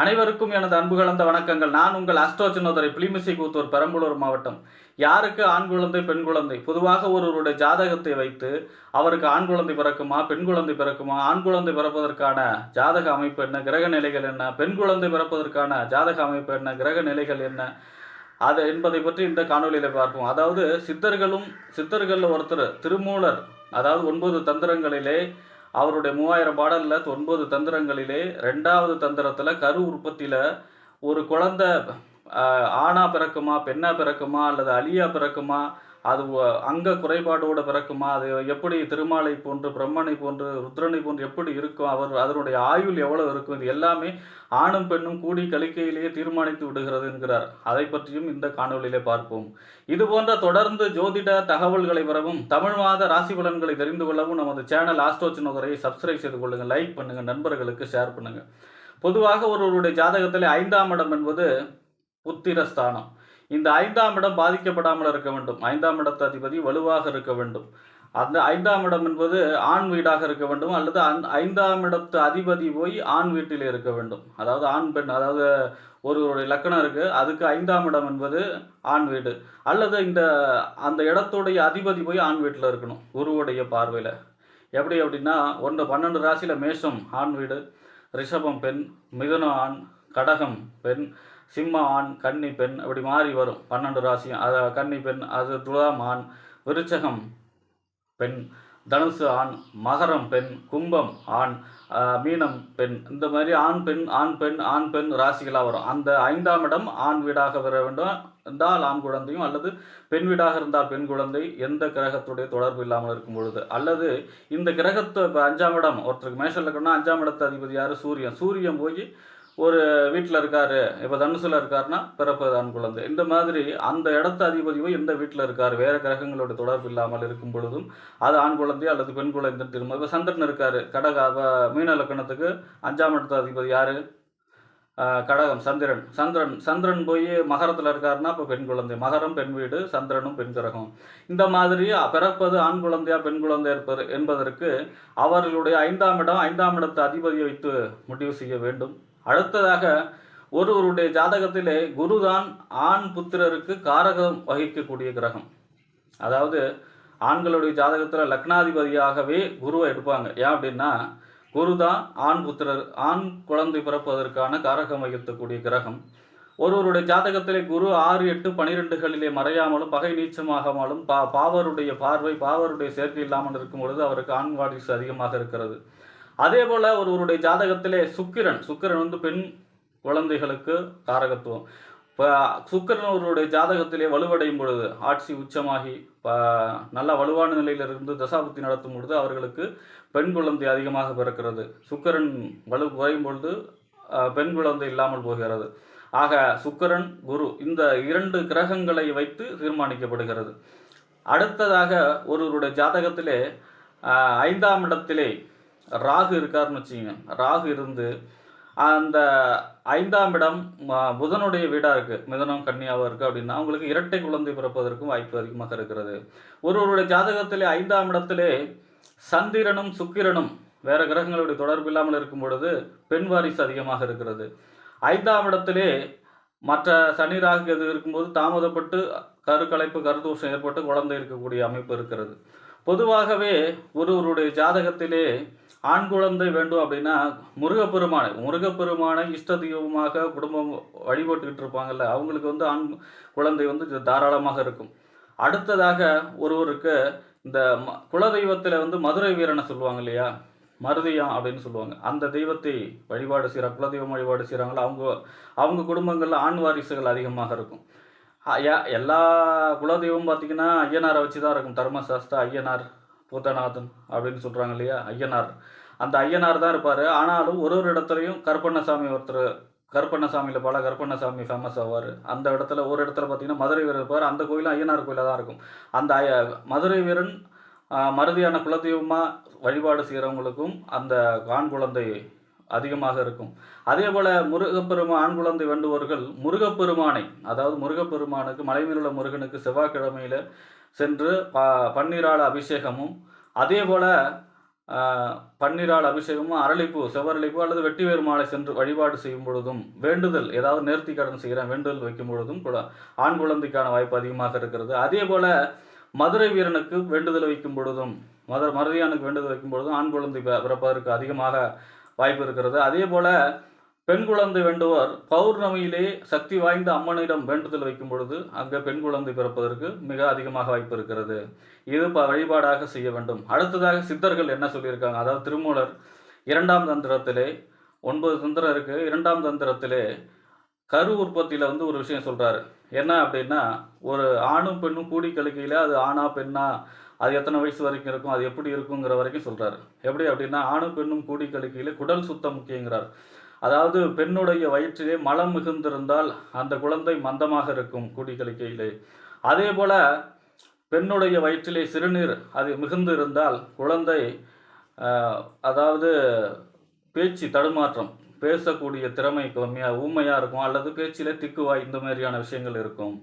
அனைவருக்கும் எனது அன்பு கலந்த வணக்கங்கள். நான் உங்கள் அஸ்ட்ரோ சின்னோதரை பிளிமிசை கூத்தூர் பெரம்பலூர் மாவட்டம். யாருக்கு ஆண் குழந்தை பெண் குழந்தை? பொதுவாக ஒருவருடைய ஜாதகத்தை வைத்து அவருக்கு ஆண் குழந்தை பிறக்குமா பெண் குழந்தை பிறக்குமா ஆண் குழந்தை பிறப்பதற்கான ஜாதக அமைப்பு என்ன கிரக நிலைகள் என்ன பெண் குழந்தை பிறப்பதற்கான ஜாதக அமைப்பு என்ன கிரக நிலைகள் என்ன? அது என்பதை பற்றி இந்த காணொலியில் பார்ப்போம். அதாவது சித்தர்களும் சித்தர்களில் ஒருத்தர் திருமூலர் அதாவது ஒன்பது தந்திரங்களிலே அவருடைய மூவாயிரம் பாடலில் ஒன்பது தந்திரங்களிலே ரெண்டாவது தந்திரத்தில் கரு உற்பத்தியில் ஒரு குழந்தை ஆணா பிறக்குமா பெண்ணா பிறக்குமா அல்லது அழியா பிறக்குமா அது அங்க குறைபாடோட பிறக்குமா? அது எப்படி திருமாலை போன்று பிரம்மனை போன்று ருத்ரனை போன்று எப்படி இருக்கும்? அவர் அதனுடைய ஆயுள் எவ்வளவு இருக்கும்? இது எல்லாமே ஆணும் பெண்ணும் கூடி கலிக்கையிலேயே தீர்மானித்து விடுகிறது என்கிறார். அதை பற்றியும் இந்த காணொலியிலே பார்ப்போம். இது போன்ற தொடர்ந்து ஜோதிட தகவல்களை பெறவும் தமிழ் மாத ராசி பலன்களை தெரிந்து கொள்ளவும் நமது சேனல் ஆஸ்ட்ரோ சின்னதுரையை சப்ஸ்கிரைப் செய்து கொள்ளுங்க லைக் பண்ணுங்க நண்பர்களுக்கு ஷேர் பண்ணுங்க. பொதுவாக ஒருவருடைய ஜாதகத்திலே ஐந்தாம் இடம் என்பது புத்திரஸ்தானம். இந்த ஐந்தாம் இடம் பாதிக்கப்படாமல் இருக்க வேண்டும். ஐந்தாம் இடத்து அதிபதி வலுவாக இருக்க வேண்டும். அந்த ஐந்தாம் இடம் என்பது ஆண் வீடாக இருக்க வேண்டும் அல்லது அந் ஐந்தாம் இடத்து அதிபதி போய் ஆண் வீட்டில் இருக்க வேண்டும். அதாவது ஆண் பெண் அதாவது ஒருவருடைய லக்கணம் இருக்குது அதுக்கு ஐந்தாம் இடம் என்பது ஆண் வீடு. அல்லது இந்த அந்த இடத்துடைய அதிபதி போய் ஆண் வீட்டில் இருக்கணும் குருவுடைய பார்வையில். எப்படி அப்படின்னா ஒன்று பன்னெண்டு ராசியில் மேஷம் ஆண் வீடு. ரிஷபம் பெண். மிதுனம் ஆண். கடகம் பெண். சிம்ம ஆண் கன்னி பெண் அப்படி மாறி வரும். பன்னெண்டு ராசியும் அது கன்னி பெண் அது துலாம் ஆண் விருச்சகம் பெண் தனுசு ஆண் மகரம் பெண் கும்பம் ஆண் மீனம் பெண். இந்த மாதிரி ஆண் பெண் ஆண் பெண் ஆண் பெண் ராசிகளாக வரும். அந்த ஐந்தாம் இடம் ஆண் வீடாக வர வேண்டும் என்றால் ஆண் குழந்தையும் அல்லது பெண் வீடாக இருந்தால் பெண் குழந்தை எந்த கிரகத்துடைய தொடர்பு இல்லாமல் இருக்கும் பொழுது. அல்லது இந்த கிரகத்தை இப்போ அஞ்சாம் இடம் ஒருத்தருக்கு மேஷம் இருக்கணும்னா அஞ்சாம் இடத்து அதிபதி யார்? சூரியன். சூரியன் போய் ஒரு வீட்டில் இருக்காரு இப்போ தனுசில் இருக்காருன்னா பிறப்பது ஆண் குழந்தை. இந்த மாதிரி அந்த இடத்து அதிபதி போய் எந்த வீட்டில் இருக்கார் வேற கிரகங்களோட தொடர்பு இல்லாமல் இருக்கும் பொழுதும் அது ஆண் குழந்தை அல்லது பெண் குழந்தை திரும்ப. இப்போ சந்திரன் இருக்கார் கடக மீன லக்கணத்துக்கு அஞ்சாம் இடத்து அதிபதி யார்? கடகம் சந்திரன். சந்திரன் சந்திரன் போய் மகரத்தில் இருக்காருன்னா இப்போ பெண் குழந்தை. மகரம் பெண் வீடு சந்திரனும் பெண் கிரகம். இந்த மாதிரி பிறப்பது ஆண் குழந்தையா பெண் குழந்தை இருப்பது என்பதற்கு அவர்களுடைய ஐந்தாம் இடம் ஐந்தாம் இடத்து அதிபதியை வைத்து முடிவு செய்ய வேண்டும். அடுத்ததாக ஒருவருடைய ஜாதகத்திலே குருதான் ஆண் புத்திரருக்கு காரகம் வகிக்கக்கூடிய கிரகம். அதாவது ஆண்களுடைய ஜாதகத்தில் லக்னாதிபதியாகவே குருவை எடுப்பாங்க. ஏன் அப்படின்னா குரு தான் ஆண் புத்திரர் ஆண் குழந்தை பிறப்பதற்கான காரகம் வகிக்கக்கூடிய கிரகம். ஒருவருடைய ஜாதகத்திலே குரு ஆறு எட்டு பனிரெண்டுகளிலே மறையாமலும் பகை நீச்சமாகாமலும் பா பாவருடைய பார்வை பாவருடைய சேர்க்கை இல்லாமல் இருக்கும் பொழுது அவருக்கு ஆண் வாரிசு அதிகமாக இருக்கிறது. அதே போல ஒருவருடைய ஜாதகத்திலே சுக்கிரன் சுக்கிரன் வந்து பெண் குழந்தைகளுக்கு காரகத்துவம். இப்போ சுக்கிரன் ஒருவருடைய ஜாதகத்திலே வலுவடையும் பொழுது ஆட்சி உச்சமாகி நல்லா நல்ல வலுவான நிலையிலிருந்து தசாபுத்தி நடத்தும் பொழுது அவர்களுக்கு பெண் குழந்தை அதிகமாக பிறக்கிறது. சுக்கிரன் வலு குறையும் பொழுது பெண் குழந்தை இல்லாமல் போகிறது. ஆக சுக்கிரன் குரு இந்த இரண்டு கிரகங்களை வைத்து தீர்மானிக்கப்படுகிறது. அடுத்ததாக ஒருவருடைய ஜாதகத்திலே ஐந்தாம் இடத்திலே ராகு இருக்காருன்னு வச்சுக்கோங்க. ராகு இருந்து அந்த ஐந்தாம் இடம் ம- புதனுடைய வீடாக இருக்குது மிதனம் கன்னியாவாக இருக்குது அப்படின்னா அவங்களுக்கு இரட்டை குழந்தை பிறப்பதற்கும் வாய்ப்பு அதிகமாக இருக்கிறது. ஒருவருடைய ஜாதகத்திலே ஐந்தாம் இடத்திலே சந்திரனும் சுக்கிரனும் வேறு கிரகங்களுடைய தொடர்பு இல்லாமல் இருக்கும் பொழுது பெண் வாரிசு அதிகமாக இருக்கிறது. ஐந்தாம் இடத்திலே மற்ற சனி ராகு எது இருக்கும்போது தாமதப்பட்டு கருக்கலைப்பு கருதோஷம் ஏற்பட்டு குழந்தை இருக்கக்கூடிய அமைப்பு இருக்கிறது. பொதுவாகவே ஒருவருடைய ஜாதகத்திலே ஆண் குழந்தை வேண்டும் அப்படின்னா முருகப்பெருமானை முருகப்பெருமானை இஷ்ட தெய்வமாக குடும்பம் வழிபட்டுக்கிட்டு இருப்பாங்கல்ல அவங்களுக்கு வந்து ஆண் குழந்தை வந்து தாராளமாக இருக்கும். அடுத்ததாக ஒருவருக்கு இந்த ம- குலதெய்வத்தில் வந்து மதுரை வீரனை சொல்லுவாங்க இல்லையா? மருதியம் அப்படின்னு சொல்லுவாங்க. அந்த தெய்வத்தை வழிபாடு செய்கிறாங்க குலதெய்வம் வழிபாடு செய்கிறாங்களோ அவங்க அவங்க குடும்பங்களில் ஆண் வாரிசுகள் அதிகமாக இருக்கும். எல்லா குலதெய்வம் பார்த்திங்கன்னா ஐயனாரை வச்சு தான் இருக்கும் தர்மசாஸ்தா ஐயனார். பூத்தநாதன் அப்படின்னு சொல்கிறாங்க இல்லையா? ஐயனார். அந்த ஐயனார் தான் இருப்பார். ஆனாலும் ஒரு ஒரு இடத்துலையும் கருப்பண்ணசாமி ஒருத்தர் கருப்பண்ணசாமியில் பல கருப்பண்ணசாமி ஃபேமஸ் ஆவார். அந்த இடத்துல ஒரு இடத்துல பார்த்தீங்கன்னா மதுரை வீரர் இருப்பார். அந்த கோயிலும் ஐயனார் கோயிலாக தான் இருக்கும். அந்த ஐய- மதுரை வீரன் மருதியான குலதெய்வமாக வழிபாடு செய்கிறவங்களுக்கும் அந்த ஆண் குழந்தை அதிகமாக இருக்கும். அதே போல் முருகப்பெருமா ஆண் குழந்தை வேண்டுபவர்கள் முருகப்பெருமானை அதாவது முருகப்பெருமானுக்கு மலைமேலுள்ள முருகனுக்கு செவ்வாய்க்கிழமையில சென்று ப பன்னீரால் அபிஷேகமும் அதே போல் பன்னீரால் அபிஷேகமும் அரளிப்பூ செவ்வரளிப்பூ அல்லது வெட்டி வேறு மாலை சென்று வழிபாடு செய்யும் பொழுதும் வேண்டுதல் ஏதாவது நேர்த்தி கடன் செய்கிறேன் வேண்டுதல் வைக்கும் பொழுதும் குல- ஆண் குழந்தைக்கான வாய்ப்பு அதிகமாக இருக்கிறது. அதே போல் மதுரை வீரனுக்கு வேண்டுதல் வைக்கும் பொழுதும் மத மருதியானுக்கு வேண்டுதல் வைக்கும் பொழுதும் ஆண் குழந்தை பிறப்பதற்கு அதிகமாக வாய்ப்பு இருக்கிறது. அதே போல் பெண் குழந்தை வேண்டுவோர். பௌர்ணமியிலே சக்தி வாய்ந்த அம்மனிடம் வேண்டுதல் வைக்கும் பொழுது அங்கே பெண் குழந்தை பிறப்பதற்கு மிக அதிகமாக வாய்ப்பு இருக்கிறது. இது ப வழிபாடாக செய்ய வேண்டும். அடுத்ததாக சித்தர்கள் என்ன சொல்லியிருக்காங்க? அதாவது திருமூலர் இரண்டாம் தந்திரத்திலே ஒன்பது தந்திரம் இருக்கு. இரண்டாம் தந்திரத்திலே கரு உற்பத்தியில் வந்து ஒரு விஷயம் சொல்றாரு. என்ன அப்படின்னா ஒரு ஆணும் பெண்ணும் கூடி கழிக்கையில் அது ஆணா பெண்ணா அது எத்தனை வயசு வரைக்கும் இருக்கும் அது எப்படி இருக்குங்கிற வரைக்கும் சொல்றாரு. எப்படி அப்படின்னா ஆணும் பெண்ணும் கூடி கழிக்கையில் குடல் சுத்தம் முக்கியங்கிறார். அதாவது பெண்ணுடைய வயிற்றிலே மலம் மிகுந்திருந்தால் அந்த குழந்தை மந்தமாக இருக்கும் கூடி கழிக்கையிலே அதே போல பெண்ணுடைய வயிற்றிலே சிறுநீர் அது மிகுந்து இருந்தால் குழந்தை அதாவது பேச்சு தடுமாற்றம் பேசக்கூடிய திறமை கம்மியாக ஊமையாக இருக்கும் அல்லது பேச்சிலே திக்குவாய் இந்த மாதிரியான விஷயங்கள் இருக்கும்.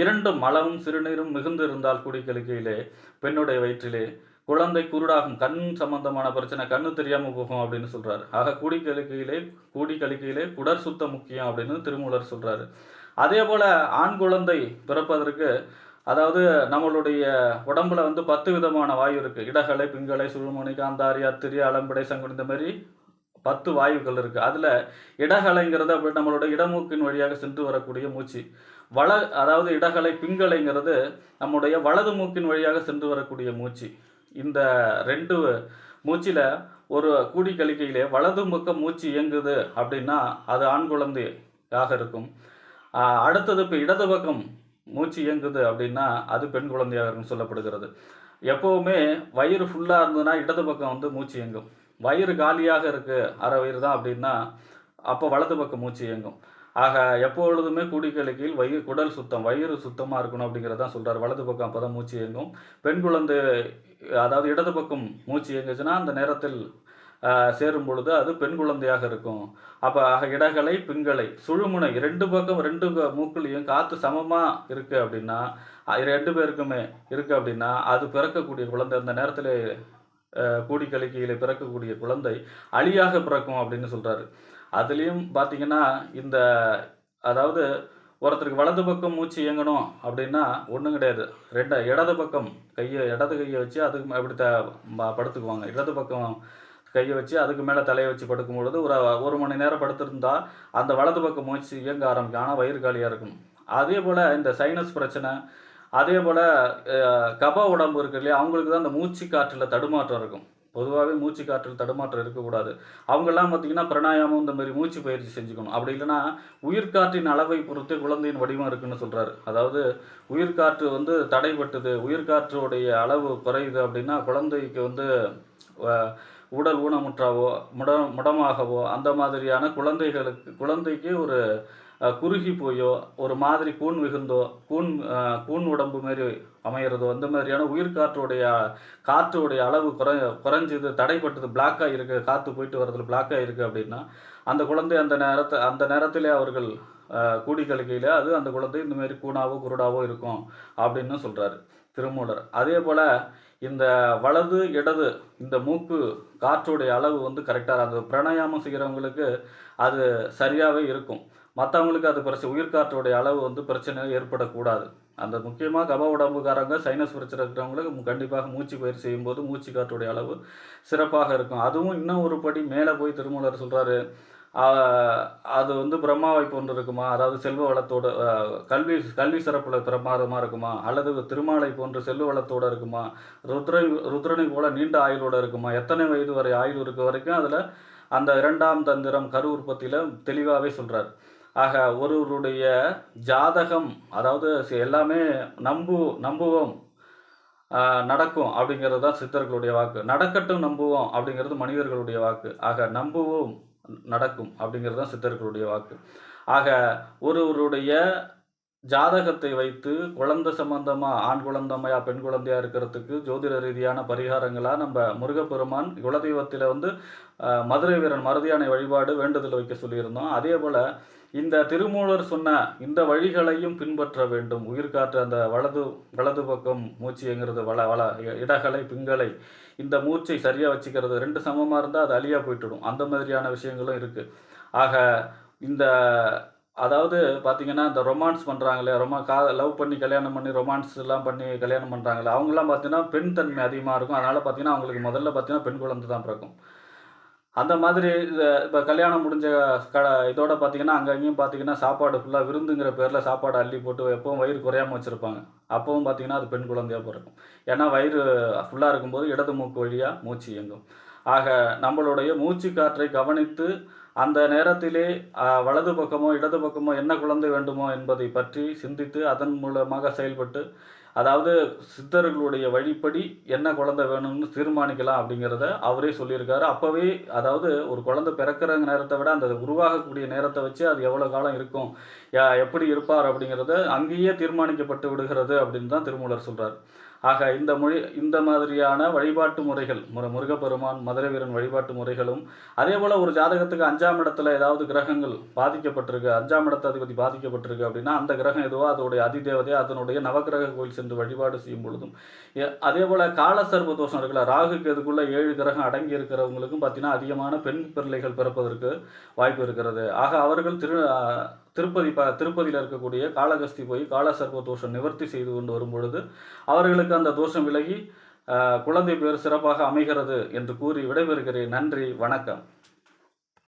இரண்டு மலமும் சிறுநீரும் மிகுந்து இருந்தால் குடிக்கழிக்கையிலே பெண்ணுடைய வயிற்றிலே. குழந்தை குருடாகும் கண் சம்பந்தமான பிரச்சனை கண்ணு தெரியாமல் போகும் அப்படின்னு சொல்கிறாரு ஆக கூடி கழிக்கையிலே கூடி கழிக்கையிலே குடர் சுத்தம் முக்கியம் அப்படின்னு திருமூலர் சொல்கிறாரு அதே போல் ஆண் குழந்தை பிறப்பதற்கு அதாவது நம்மளுடைய உடம்புல வந்து பத்து விதமான வாயு இருக்குது இடகலை பிங்கலை சுழுமணி காந்தாரி அத்திரி அலம்படை சங்குனி இந்த மாதிரி பத்து வாயுக்கள் இருக்குது அதில் இடகலைங்கிறது அப்படி நம்மளுடைய இடமூக்கின் வழியாக சென்று வரக்கூடிய மூச்சு. வள அதாவது இடகலை பிங்கலைங்கிறது நம்முடைய வலது மூக்கின் வழியாக சென்று வரக்கூடிய மூச்சு. இந்த ரெண்டு மூச்சில் ஒரு கூடி கழிக்கையிலே வலது பக்கம் மூச்சு இயங்குது அப்படின்னா அது ஆண் குழந்தையாக இருக்கும். அடுத்தது இப்போ இடது பக்கம் மூச்சு இயங்குது அப்படின்னா அது பெண் குழந்தையாக இருக்கும் சொல்லப்படுகிறது. எப்போவுமே வயிறு ஃபுல்லாக இருந்ததுன்னா இடது பக்கம் வந்து மூச்சு இயங்கும். வயிறு காலியாக இருக்குது அரை வயிறு தான் அப்படின்னா அப்போ வலது பக்கம் மூச்சு இயங்கும். ஆக எப்பொழுதுமே கூடிக்கழிக்கையில் வயிறு குடல் சுத்தம் வயிறு சுத்தமாக இருக்கணும் அப்படிங்கிறதான் சொல்கிறார் வலது பக்கம் அப்போ தான் மூச்சு இயங்கும். பெண் குழந்தை அதாவது இடது பக்கம் மூச்சு இயங்குச்சுன்னா அந்த நேரத்தில் சேரும் பொழுது அது பெண் குழந்தையாக இருக்கும். அப்போ ஆக இடகலை பிங்களை சுழுமுனை ரெண்டு பக்கம் ரெண்டு க- மூக்குலையும் காற்று சமமாக இருக்கு அப்படின்னா ரெண்டு பேருக்குமே இருக்கு அப்படின்னா அது பிறக்கக்கூடிய குழந்தை அந்த நேரத்தில் கூடி கலிக்கையில் பிறக்கக்கூடிய குழந்தை அழியாக பிறக்கும் அப்படின்னு சொல்கிறாரு அதுலேயும் பார்த்தீங்கன்னா இந்த அதாவது ஒருத்தருக்கு வலது பக்கம் மூச்சு இயங்கணும் அப்படின்னா ஒன்றும் கிடையாது. ரெண்டு இடது பக்கம் கையை இடது கையை வச்சு அதுக்கு அப்படி த படுத்துக்குவாங்க. இடது பக்கம் கையை வச்சு அதுக்கு மேலே தலையை வச்சு படுக்கும் பொழுது ஒரு ஒரு மணி நேரம் படுத்திருந்தா அந்த வலது பக்கம் மூச்சு இயங்க ஆரம்பிக்கும். ஆனால் வயிறு காலியாக இருக்கும். அதே போல் இந்த சைனஸ் பிரச்சனை அதே போல் கப உடம்பு இருக்கு இல்லையா அவங்களுக்கு தான் அந்த மூச்சு காற்றில் தடுமாற்றம் இருக்கும். பொதுவாகவே மூச்சு காற்றில் தடுமாற்றம் இருக்கக்கூடாது அவங்கெல்லாம் பார்த்தீங்கன்னா பிராணாயாமம் இந்த மாதிரி மூச்சு பயிற்சி செஞ்சுக்கணும். அப்படி இல்லைன்னா உயிர்காற்றின் அளவை பொறுத்து குழந்தையின் வடிவம் இருக்குன்னு சொல்கிறாரு அதாவது உயிர்காற்று வந்து தடைப்பட்டது உயிர்காற்றுடைய அளவு குறையுது அப்படின்னா குழந்தைக்கு வந்து உடல் ஊனமுற்றாவோ முட முடமாகவோ அந்த மாதிரியான குழந்தைகளுக்கு குழந்தைக்கு ஒரு குறுகி போயோ ஒரு மாதிரி கூன் மிகுந்தோ கூன் கூண் கூன் உடம்பு மாரி அமையிறது. அந்த மாதிரியான உயிர் காற்றுடைய அளவு குறை குறைஞ்சது தடைப்பட்டது பிளாக்காக இருக்குது காற்று போயிட்டு வர்றதுல பிளாக்காக இருக்குது அப்படின்னா அந்த குழந்தை அந்த நேரத்தை அந்த நேரத்திலே அவர்கள் கூடி கழிக்கையில் அது அந்த குழந்தை இந்த மாதிரி கூணாவோ குருடாவோ இருக்கும் அப்படின்னு சொல்கிறாரு திருமூலர். அதே போல் இந்த வலது இடது இந்த மூக்கு காற்றுடைய அளவு வந்து கரெக்டாக அந்த பிரணாயாமம் செய்கிறவங்களுக்கு அது சரியாகவே இருக்கும். மற்றவங்களுக்கு அது பிரச்சனை உயிர்காற்றுடைய அளவு வந்து பிரச்சனை ஏற்படக்கூடாது. அந்த முக்கியமாக கப உடம்புக்காரங்க சைனஸ் பிரச்சனை இருக்கிறவங்களுக்கு கண்டிப்பாக மூச்சு பயிர் செய்யும்போது மூச்சு காற்றுடைய அளவு சிறப்பாக இருக்கும். அதுவும் இன்னும் ஒரு படி மேலே போய் திருமூலர் சொல்கிறாரு அது வந்து பிரம்மாவை போன்று இருக்குமா? அதாவது செல்வ வளத்தோட கல்வி கல்வி சிறப்பில் பிரமாதமாக இருக்குமா? அல்லது திருமாலை போன்று செல்வ வளத்தோட இருக்குமா? ருத்ரை ருத்ரனை போல நீண்ட ஆயுளோட இருக்குமா? எத்தனை வயது வரை ஆயுள் இருக்க வரைக்கும் அதில் அந்த இரண்டாம் தந்திரம் கரு உற்பத்தியில் தெளிவாகவே சொல்கிறார் ஆக ஒருவருடைய ஜாதகம் அதாவது எல்லாமே நம்பு நம்புவோம் நடக்கும் அப்படிங்கிறது தான் சித்தர்களுடைய வாக்கு. நடக்கட்டும் நம்புவோம் அப்படிங்கிறது மனிதர்களுடைய வாக்கு. ஆக நம்புவோம் நடக்கும் அப்படிங்கிறது தான் சித்தர்களுடைய வாக்கு. ஆக ஒருவருடைய ஜாதகத்தை வைத்து குழந்தை சம்பந்தமா ஆண் குழந்தமையா பெண் குழந்தையா இருக்கிறதுக்கு ஜோதிட ரீதியான பரிகாரங்களா நம்ம முருகப்பெருமான் குலதெய்வத்தில் வந்து மதுரை வீரன் மருதியானை வழிபாடு வேண்டுதல் வைக்க சொல்லியிருந்தோம். அதே போல இந்த திருமூலர் சொன்ன இந்த வழிகளையும் பின்பற்ற வேண்டும். உயிர் காற்று அந்த வலது வலது பக்கம் மூச்சுங்கிறது வள வள இடகலை பிங்களை இந்த மூச்சை சரியாக வச்சுக்கிறது ரெண்டு சமமாக இருந்தால் அது அழியா போயிட்டுடும். அந்த மாதிரியான விஷயங்களும் இருக்குது ஆக இந்த அதாவது பார்த்தீங்கன்னா இந்த ரொமான்ஸ் பண்ணுறாங்களே ரொமா கா லவ் பண்ணி கல்யாணம் பண்ணி ரொமான்ஸ் எல்லாம் பண்ணி கல்யாணம் பண்ணுறாங்களே அவங்களாம் பார்த்தீங்கன்னா பெண் தன்மை அதிகமாக இருக்கும். அதனால் பார்த்தீங்கன்னா அவங்களுக்கு முதல்ல பார்த்தீங்கன்னா பெண் குழந்தை தான் பிறக்கும். அந்த மாதிரி இப்போ கல்யாணம் முடிஞ்ச க இதோட பார்த்தீங்கன்னா அங்கே அங்கேயும் பார்த்தீங்கன்னா சாப்பாடு ஃபுல்லாக விருந்துங்கிற பேரில் சாப்பாடு அள்ளி போட்டு எப்பவும் வயிறு குறையாம வச்சுருப்பாங்க. அப்பவும் பார்த்தீங்கன்னா அது பெண் குழந்தையாக பிறக்கும். ஏன்னா வயிறு ஃபுல்லாக இருக்கும்போது இடது மூக்கு வழியாக மூச்சு இயங்கும். ஆக நம்மளுடைய மூச்சு காற்றை கவனித்து அந்த நேரத்திலே வலது பக்கமோ இடது பக்கமோ என்ன குழந்தை வேண்டுமோ என்பதை பற்றி சிந்தித்து அதன் மூலமாக செயல்பட்டு அதாவது சித்தர்களுடைய வழிப்படி என்ன குழந்தை வேணும்னு தீர்மானிக்கலாம் அப்படிங்கிறத அவரே சொல்லியிருக்காரு. அப்போவே அதாவது ஒரு குழந்தை பிறக்கிற நேரத்தை விட அந்த உருவாகக்கூடிய நேரத்தை வச்சு அது எவ்வளோ காலம் இருக்கும் எப்படி இருப்பார் அப்படிங்கிறத அங்கேயே தீர்மானிக்கப்பட்டு விடுகிறது அப்படின்னு தான் திருமூலர் சொல்கிறார் ஆக இந்த மொழி இந்த மாதிரியான வழிபாட்டு முறைகள் முரு முருகப்பெருமான் மதுரவீரன் வழிபாட்டு முறைகளும் அதே போல் ஒரு ஜாதகத்துக்கு அஞ்சாம் இடத்துல ஏதாவது கிரகங்கள் பாதிக்கப்பட்டிருக்கு அஞ்சாம் இடத்த அதிபதி பாதிக்கப்பட்டிருக்கு அப்படின்னா அந்த கிரகம் எதுவோ அதோடைய அதிதேவதை அதனுடைய நவக்கிரக கோயில் சென்று வழிபாடு செய்யும் பொழுதும் அதே போல் காலசர்ப தோஷம் இருக்குல்ல ராகுக்கு எதுக்குள்ள ஏழு கிரகம் அடங்கி இருக்கிறவங்களுக்கும் பார்த்தீங்கன்னா அதிகமான பெண் பிள்ளைகள் பிறப்பதற்கு வாய்ப்பு இருக்கிறது. ஆக அவர்கள் திரு திருப்பதி ப திருப்பதியில் இருக்கக்கூடிய காளகஸ்தி போய் காலசர்ப்ப தோஷம் நிவர்த்தி செய்து கொண்டு வரும் பொழுது அவர்களுக்கு அந்த தோஷம் விலகி குழந்தை பேர் சிறப்பாக அமைகிறது என்று கூறி விடைபெறுகிறேன். நன்றி வணக்கம்.